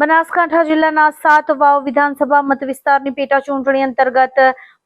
બનાસકાંઠા જિલ્લાના સાત વાવ વિધાનસભા મત વિસ્તારની પેટા ચૂંટણી અંતર્ગત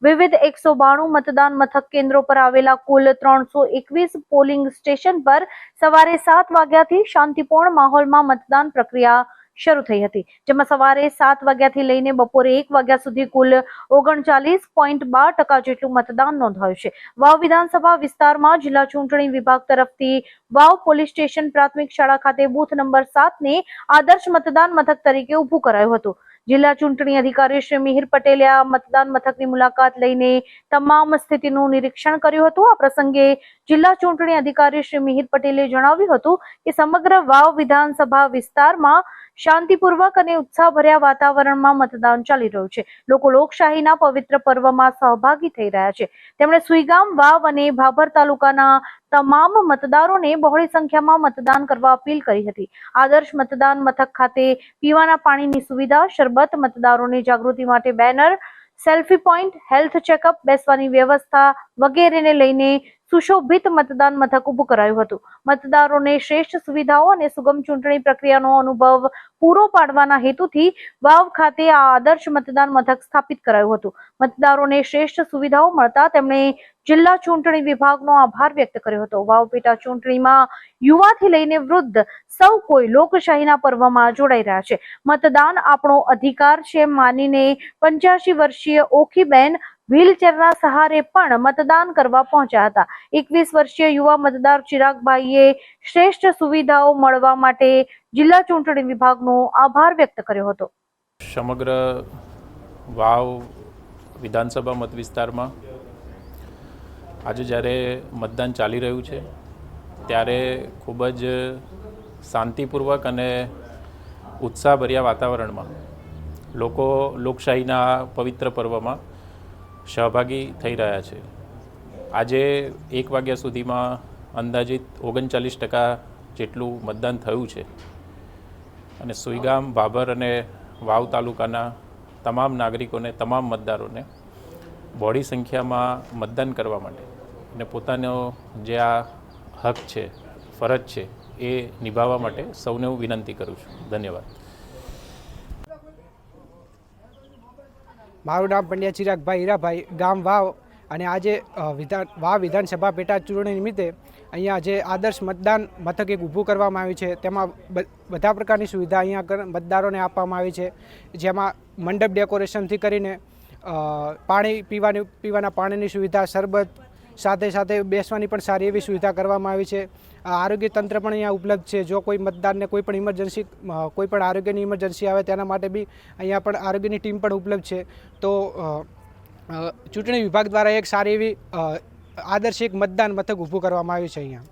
વિવિધ એકસો બાણું મતદાન મથક કેન્દ્રો પર આવેલા કુલ ત્રણસો એકવીસ પોલિંગ સ્ટેશન પર સવારે સાત વાગ્યાથી શાંતિપૂર્ણ માહોલમાં મતદાન પ્રક્રિયા શરૂ થઈ હતી, જેમાં સવારે સાત વાગ્યાથી લઈને બપોરે એક વાગ્યા સુધી કુલ ઓગણચાલીસ પોઈન્ટ બાર ટકા જેટલું મતદાન નોંધાયું છે. વાવ વિધાનસભા વિસ્તારમાં જિલ્લા ચૂંટણી વિભાગ તરફથી વાવ પોલીસ સ્ટેશન પ્રાથમિક શાળા ખાતે બૂથ નંબર સાતને આદર્શ મતદાન મથક તરીકે ઊભું કરાયું હતું. જિલ્લા ચૂંટણી અધિકારી શ્રી મિહિર પટેલે આ મતદાન મથકની મુલાકાત લઈને તમામ સ્થિતિનું નિરીક્ષણ કર્યું હતું. આ પ્રસંગે જિલ્લા ચૂંટણી અધિકારી શ્રી મિહિર પટેલે જણાવ્યું હતું કે સમગ્ર વાવ વિધાનસભા વિસ્તારમાં શાંતિપૂર્વક અને ઉત્સાહભર્યા વાતાવરણમાં મતદાન ચાલી રહ્યું છે. લોકો લોકશાહીના પવિત્ર પર્વમાં સહભાગી થઈ રહ્યા છે. તેમણે સુઈગામ વાવ અને ભાભર તાલુકાના તમામ મતદારોને બહોળી સંખ્યામાં મતદાન કરવા અપીલ કરી હતી. આદર્શ મતદાન મથક ખાતે પીવાના પાણીની સુવિધા, શરબત, મતદારોની જાગૃતિ માટે banner, selfie point, health checkup, બેસવાની વ્યવસ્થા વગેરેને લઈને સુશોભિત મતદાન મથક ઉભું કરાયું હતું. મતદારોને શ્રેષ્ઠ સુવિધાઓ અને સુગમ ચૂંટણી પ્રક્રિયાનો અનુભવ પૂરો પાડવાના હેતુથી વાવ ખાતે આ આદર્શ મતદાન મથક સ્થાપિત કરાયું હતું. મતદારોને શ્રેષ્ઠ સુવિધાઓ મળતા તેમણે જિલ્લા ચૂંટણી વિભાગનો આભાર વ્યક્ત કર્યો હતો. વાવ પેટા ચૂંટણીમાં યુવાથી લઈને વૃદ્ધ સૌ કોઈ લોકશાહીના પર્વમાં જોડાઈ રહ્યા છે. મતદાન આપણો અધિકાર છે, માનીને પંચ્યાસી વર્ષીય ઓખીબેન વ્હીલચેરના સહારે પણ મતદાન કરવા પહોંચ્યા હતા. એકવીસ વર્ષીય યુવા મતદાર ચિરાગભાઈએ શ્રેષ્ઠ સુવિધાઓ મળવા માટે જિલ્લા ચૂંટણી વિભાગનો આભાર વ્યક્ત કર્યો હતો. સમગ્ર વાવ વિધાનસભા મત વિસ્તારમાં આજે જ્યારે મતદાન ચાલી રહ્યું છે, ત્યારે ખૂબ જ શાંતિપૂર્વક અને ઉત્સાહભર્યા વાતાવરણમાં લોકો લોકશાહીના પવિત્ર પર્વમાં સહભાગી થઈ રહ્યા છે. આજે એક વાગ્યા સુધીમાં અંદાજિત ઓગણચાલીસ ટકા જેટલું મતદાન થયું છે. અને સુઈગામ ભાભર અને વાવ તાલુકાના તમામ નાગરિકોને, તમામ મતદારોને બોડી સંખ્યામાં મતદાન કરવા માટે અને પોતાનો જે આ હક છે, ફરજ છે, એ નિભાવવા માટે સૌને હું વિનંતી કરું છું. ધન્યવાદ. મારું નામ પંડ્યા ચિરાગભાઈ હીરાભાઈ, ગામ વાવ. અને આજે વિધાન, વાવ વિધાનસભા પેટા ચૂંટણી નિમિત્તે અહીંયા જે આદર્શ મતદાન મથક એક ઊભું કરવામાં આવ્યું છે, તેમાં બધા પ્રકારની સુવિધા અહીંયા મતદારોને આપવામાં આવી છે. જેમાં મંડપ ડેકોરેશનથી કરીને પાણી પીવાની, પીવાના પાણીની સુવિધા, શરબત સાથે સાથે બેસવાની પણ સારી એવી સુવિધા કરવામાં આવી છે. આરોગ્ય તંત્ર પણ અહીંયા ઉપલબ્ધ છે. જો કોઈ મતદારને કોઈ પણ ઇમરજન્સી કોઈ પણ આરોગ્યની ઇમરજન્સી આવે તેના માટે બી અહીંયા પણ આરોગ્યની ટીમ પણ ઉપલબ્ધ છે. તો ચૂંટણી વિભાગ દ્વારા એક સારી એવી આદર્શિક મતદાન મથક ઊભું કરવામાં આવ્યું છે અહીંયા.